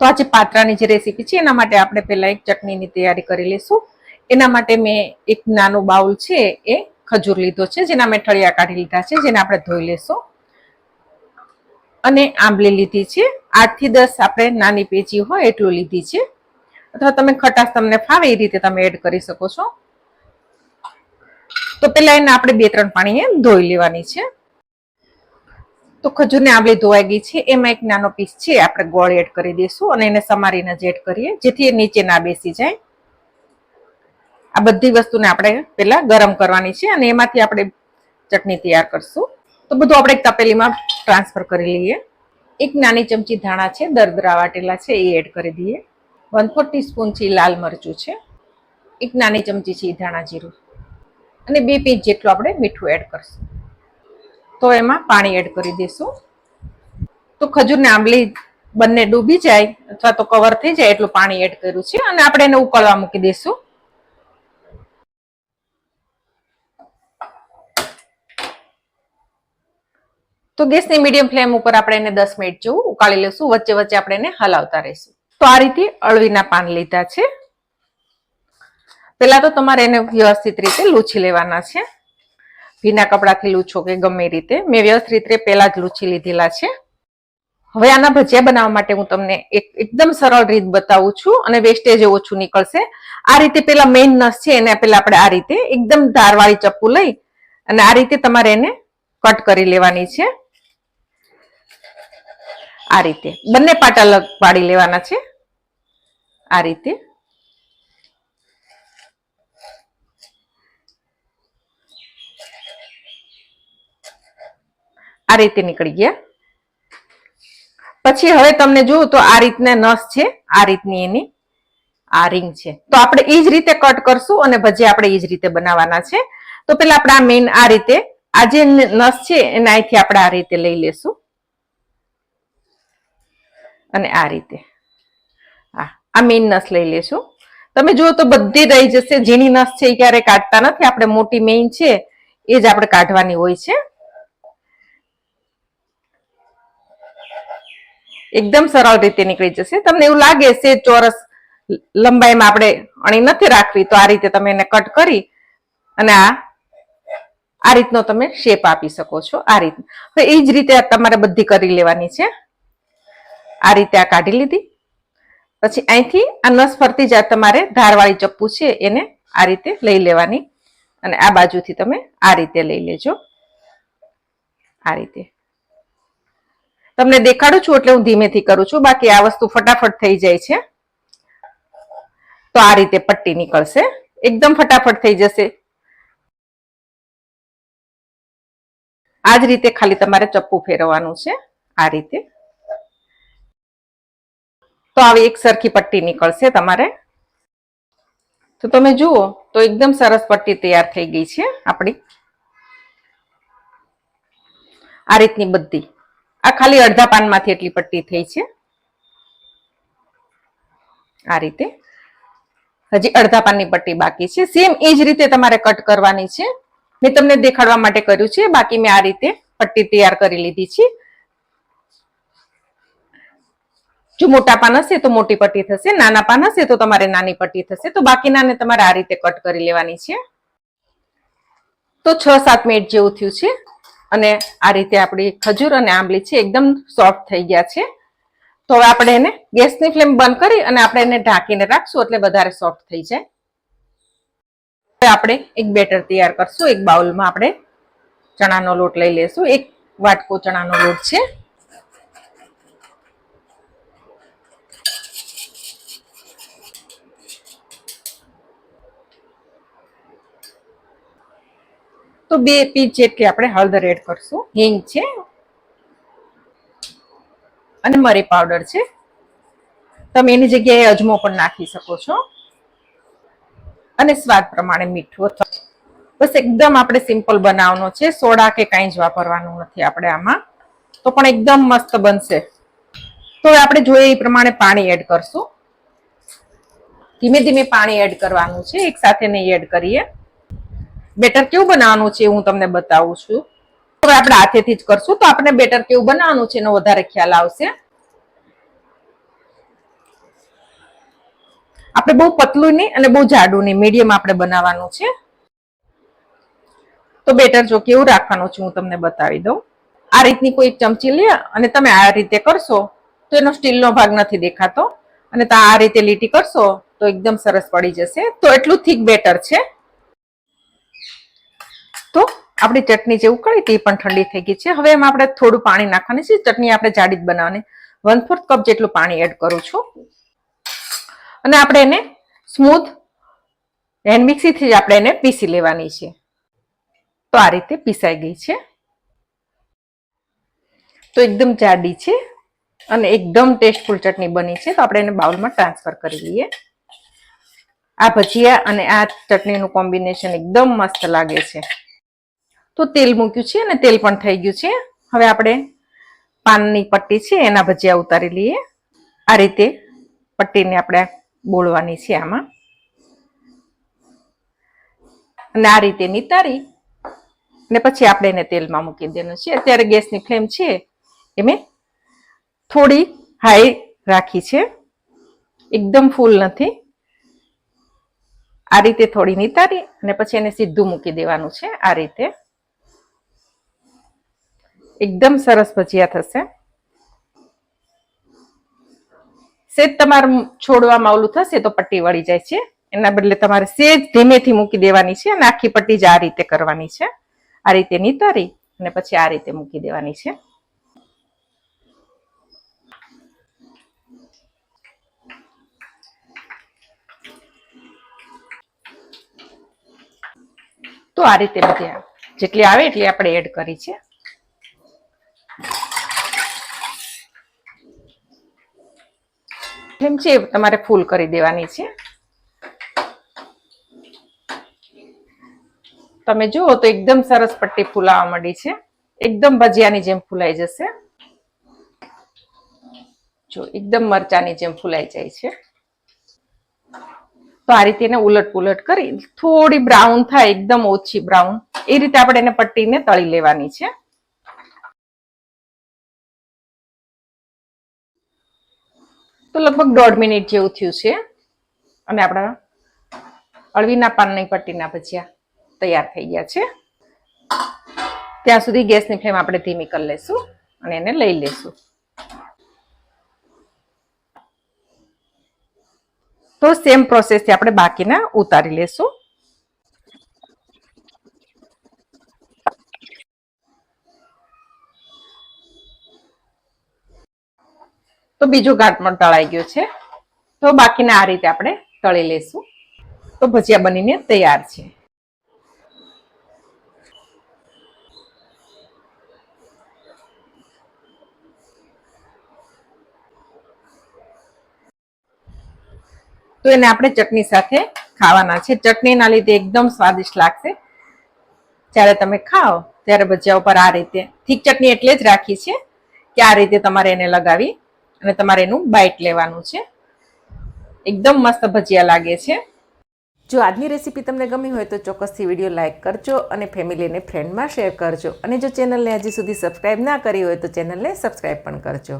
તો આજે પાત્રાની જે રેસીપી છે, એના માટે આપણે પહેલા એક ચટણીની તૈયારી કરી લઈશું. એના માટે મેં એક નાનો બાઉલ છે, એ ખજૂર લીધો છે, જેના મેં ઠળિયા કાઢી લીધા છે, જેને આપણે ધોઈ લેશું. અને આંબલી લીધી છે. આઠથી દસ આપણે નાની પેચી હોય એટલું લીધી છે. અથવા તમે ખટાશ તમને ફાવે એ રીતે તમે એડ કરી શકો છો. તો પેલા એને આપણે બે ત્રણ પાણીએ ધોઈ લેવાની છે. તો ખજૂરને આંબલી ધોવાઈ ગઈ છે. એમાં એક નાનો પીસ છે, આપણે ગોળ એડ કરી દઈશું અને એને સમારીને જ એડ કરીએ, જેથી એ નીચે ના બેસી જાય. આ બધી વસ્તુને આપણે પહેલાં ગરમ કરવાની છે અને એમાંથી આપણે ચટણી તૈયાર કરશું. તો બધું આપણે એક તપેલીમાં ટ્રાન્સફર કરી લઈએ. એક નાની ચમચી ધાણા છે દરદરા વાટેલા છે, એ એડ કરી દઈએ. વન ફોર ટીસ્પૂન છે, લાલ મરચું છે. એક નાની ચમચી છે, ધાણા જીરું. અને બે પીસ જેટલું આપણે મીઠું એડ કરશું. તો એમાં પાણી એડ કરી દઈશું. તો ખજૂરને આંબલી બંને ડૂબી જાય અથવા તો કવર થઈ જાય એટલું પાણી એડ કર્યું છે અને આપણે એને ઉકળવા મૂકી દઈશું. તો ગેસની મીડિયમ ફ્લેમ ઉપર આપણે એને દસ મિનિટ જેવું ઉકાળી લઈશું. વચ્ચે વચ્ચે આપણે એને હલાવતા રહીશું. તો આ રીતે અળવીના પાન લીધા છે. પેલા તો તમારે એને વ્યવસ્થિત રીતે લૂછી લેવાના છે. ભીના કપડાથી લૂછો કે ગમે રીતે. મેં વ્યવસ્થિત રીતે પહેલા જ લૂછી લીધેલા છે. હવે આના ભજીયા બનાવવા માટે હું તમને એક એકદમ સરળ રીત બતાવું છું અને વેસ્ટેજ ઓછું નીકળશે. આ રીતે પેલા મેઇન નસ છે, એને પેલા આપણે આ રીતે એકદમ ધારવાળી ચપ્પુ લઈ અને આ રીતે તમારે એને કટ કરી લેવાની છે. આ રીતે. બંને પાટા અલગ પાડી લેવાના છે. આ રીતે. આ રીતે નીકળી ગયા. પછી હવે તમને જુઓ તો આ રીતના નસ છે, આ રીતની એની આ રિંગ છે. તો આપણે એ જ રીતે કટ કરશું અને ભજી આપણે એ જ રીતે બનાવવાના છે. તો પેલા આપણે આ મેઇન આ રીતે, આ જે નસ છે એને અહીંથી આપણે આ રીતે લઈ લેશું. અને આ રીતે. હા, આ મેઇન નસ લઈ લેશું. તમે જુઓ તો બધી રહી જશે. ઝીણી નસ છે એ ક્યારે કાઢતા નથી. આપણે મોટી મેઇન છે, એ જ આપણે કાઢવાની હોય છે. એકદમ સરળ રીતે નીકળી જશે. તમને એવું લાગે છે ચોરસ લંબાઈમાં આપણે અણી નથી રાખવી, તો આ રીતે તમે એને કટ કરી અને આ આ રીતનો તમે શેપ આપી શકો છો, આ રીત. હવે એ જ રીતે તમારે બધી કરી લેવાની છે. આ રીતે આ કાઢી લીધી. પછી અહીંથી આ નસ ફરતી જાય તમારે ધારવાળી ચપ્પુ છે, એને આ રીતે લઈ લેવાની. અને આ બાજુથી તમે આ રીતે લઈ લેજો. આ રીતે. તમને દેખાડું છું એટલે હું ધીમેથી કરું છું. બાકી આ વસ્તુ ફટાફટ થઈ જાય છે. તો આ રીતે પટ્ટી નીકળશે. એકદમ ફટાફટ થઈ જશે. આ જ રીતે ખાલી તમારે ચપ્પુ ફેરવવાનું છે. આ રીતે. તો આવી એક સરખી પટ્ટી નીકળશે તમારે. તો તમે જુઓ, તો એકદમ સરસ પટ્ટી તૈયાર થઈ ગઈ છે આપણી. આ રીતની બધી. ખાલી અડધા પાનમાંથી એટલી પટ્ટી થઈ છે. આ રીતે. હજી અડધા પાનની પટ્ટી બાકી છે. સેમ એ જ રીતે તમારે કટ કરવાની છે. મેં તમને દેખાડવા માટે કર્યું છે. બાકી મેં આ રીતે પટ્ટી તૈયાર કરી લીધી છે. જો મોટા પાન હશે તો મોટી પટ્ટી થશે. નાના પાન હશે તો તમારે નાની પટ્ટી થશે. તો બાકીનાને તમારે આ રીતે કટ કરી લેવાની છે. તો છ સાત મિનિટ જેવું થયું છે. અને આ રીતે આપણી ખજૂર અને આંબલી છે એકદમ સોફ્ટ થઈ ગયા છે. તો હવે આપણે એને ગેસની ફ્લેમ બંધ કરી અને આપણે એને ઢાંકીને રાખશું એટલે વધારે સોફ્ટ થઈ જાય. આપણે એક બેટર તૈયાર કરશું. એક બાઉલમાં આપણે ચણાનો લોટ લઈ લેશું. એક વાટકો ચણાનો લોટ છે. તો બે પીસ જેટલી આપણે હળદર એડ કરશું. હિંગ છે. અને મરી પાવડર છે. તમે એની જગ્યાએ અજમો પણ નાખી શકો છો. અને સ્વાદ પ્રમાણે મીઠું બસ એકદમ આપણે સિમ્પલ બનાવવાનો છે. સોડા કે કાંઈ જ વાપરવાનું નથી આપણે આમાં. તો પણ એકદમ મસ્ત બનશે. તો આપણે જોઈએ એ પ્રમાણે પાણી એડ કરશું. ધીમે ધીમે પાણી એડ કરવાનું છે. એક સાથે નહીં એડ કરીએ. બેટર કેવું બનાવવાનું છે હું તમને બતાવું છું. હવે આપણે હાથેથી જ કરશું. તો આપણે બેટર કેવું બનાવવાનું છે એનો વધારે ખ્યાલ આવશે. આપણે બહુ પતલું નહીં અને બહુ જાડું નહીં, મીડિયમ આપણે બનાવવાનું છે. તો બેટર જો કેવું રાખવાનું છે હું તમને બતાવી દઉં. આ રીતની કોઈ ચમચી લે અને તમે આ રીતે કરશો તો એનો સ્ટીલનો ભાગ નથી દેખાતો. અને આ રીતે લીટી કરશો તો એકદમ સરસ પડી જશે. તો એટલું થીક બેટર છે. આપણી ચટણી જે ઉકળી હતી પણ ઠંડી થઈ ગઈ છે. હવે એમાં આપણે થોડું પાણી નાખવાની છે. ચટણી આપણે જાડી જ બનાવવાની. વન ફોર્થ કપ જેટલું પાણી એડ કરું છું. અને આપણે એને સ્મૂથ હેન્ડ મિક્સીથી જ આપણે એને પીસી લેવાની છે. તો આ રીતે પીસાઈ ગઈ છે. તો એકદમ જાડી છે અને એકદમ ટેસ્ટફુલ ચટણી બની છે. તો આપણે એને બાઉલમાં ટ્રાન્સફર કરી લઈએ આ ભજીયા અને આ ચટણીનું કોમ્બિનેશન એકદમ મસ્ત લાગે છે. તો તેલ મૂક્યું છે અને તેલ પણ થઈ ગયું છે. હવે આપણે પાનની પટ્ટી છે એના ભજીયા ઉતારી લઈએ. આ રીતે પટ્ટીને આપણે બોળવાની છે આમાં. અને આ રીતે નિતારી ને પછી આપણે એને તેલમાં મૂકી દેવાનું છે. અત્યારે ગેસની ફ્લેમ છે એ મેં થોડી હાઈ રાખી છે. એકદમ ફૂલ નથી. આ રીતે થોડી નિતારી અને પછી એને સીધું મૂકી દેવાનું છે આ રીતે. એકદમ સરસ ભજીયા થશે. સેજ તમારું છોડવામાં ઓલું થશે તો પટ્ટી વળી જાય છે. એના બદલે તમારે સેજ ધીમેથી મૂકી દેવાની છે અને આખી પટ્ટી જ આ રીતે કરવાની છે. આ રીતે નિતારી અને પછી આ રીતે મૂકી દેવાની છે. તો આ રીતે બધી જેટલી આવે એટલી આપણે એડ કરી છે. છે તમારે ફૂલ કરી દેવાની છે. તમે જુઓ તો એકદમ સરસ પટ્ટી ફૂલાવા માંડી છે. એકદમ ભજીયાની જેમ ફૂલાઈ જશે. જો, એકદમ મરચાની જેમ ફૂલાઈ જાય છે. તો આ રીતે એને ઉલટ પુલટ કરી, થોડી બ્રાઉન થાય, એકદમ ઓછી બ્રાઉન. એ રીતે આપણે એને પટ્ટીને તળી લેવાની છે. તો લગભગ દોઢ મિનિટ જેવું થયું છે. અને આપણા અળવીના પાનની પટ્ટીના ભજીયા તૈયાર થઈ ગયા છે. ત્યાં સુધી ગેસની ફ્લેમ આપણે ધીમી કરી લેશું અને એને લઈ લેશું. તો સેમ પ્રોસેસથી આપણે બાકીના ઉતારી લેશું. તો બીજો ઘાટ પણ તળાઈ ગયો છે. તો બાકીના આ રીતે આપણે તળી લેશું. તો ભજીયા બનીને તૈયાર છે. તો એને આપણે ચટણી સાથે ખાવાના છે. ચટણીના લીધે એકદમ સ્વાદિષ્ટ લાગશે. જ્યારે તમે ખાઓ, ત્યારે ભજીયા ઉપર આ રીતે, ઠીક ચટણી એટલે જ રાખી છે કે આ રીતે તમારે એને લગાવી અને તમારે એનું બાઈટ લેવાનું છે. એકદમ મસ્ત ભજીયા લાગે છે. જો આજની રેસીપી તમને ગમી હોય તો ચોક્કસથી વીડિયો લાઇક કરજો અને ફેમિલી અને ફ્રેન્ડમાં શેર કરજો. અને જો ચેનલને હજી સુધી સબસ્ક્રાઈબ ના કરી હોય તો ચેનલને સબસ્ક્રાઈબ પણ કરજો.